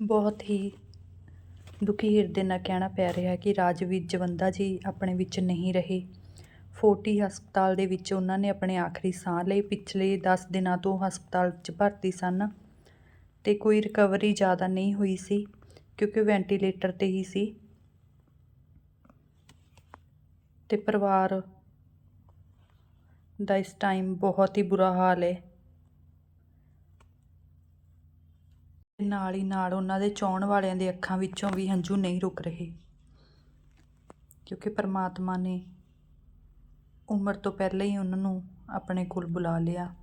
ਬਹੁਤ ਹੀ ਦੁਖੀ ਹਿਰਦੇ ਨਾਲ ਕਹਿਣਾ ਪੈ ਰਿਹਾ ਕਿ ਰਾਜਵੀਰ ਜਵੰਦਾ ਜੀ ਆਪਣੇ ਵਿੱਚ ਨਹੀਂ ਰਹੇ। ਫੋਟੀ ਹਸਪਤਾਲ ਦੇ ਵਿੱਚ ਉਹਨਾਂ ਨੇ ਆਪਣੇ ਆਖਰੀ ਸਾਹ ਲਈ ਪਿਛਲੇ 10 ਦਿਨਾਂ ਤੋਂ ਹਸਪਤਾਲ 'ਚ ਭਰਤੀ ਸਨ ਤੇ ਕੋਈ ਰਿਕਵਰੀ ਜ਼ਿਆਦਾ ਨਹੀਂ ਹੋਈ ਸੀ ਕਿਉਂਕਿ ਵੈਂਟੀਲੇਟਰ ਤੇ ਹੀ ਸੀ ਤੇ ਪਰਿਵਾਰ ਦਾ ਇਸ ਟਾਈਮ ਬਹੁਤ ਹੀ ਬੁਰਾ ਹਾਲ ਹੈ। ਨਾਲ ਹੀ ਨਾਲ ਉਹਨਾਂ ਦੇ ਚਾਹਣ ਵਾਲਿਆਂ ਦੇ ਅੱਖਾਂ ਵਿੱਚੋਂ ਵੀ ਹੰਝੂ ਨਹੀਂ ਰੁਕ ਰਹੇ। ਕਿਉਂਕਿ ਪਰਮਾਤਮਾ ਨੇ ਉਮਰ ਤੋਂ ਪਹਿਲਾਂ ਹੀ ਉਹਨਾਂ ਨੂੰ ਆਪਣੇ ਕੋਲ ਬੁਲਾ ਲਿਆ।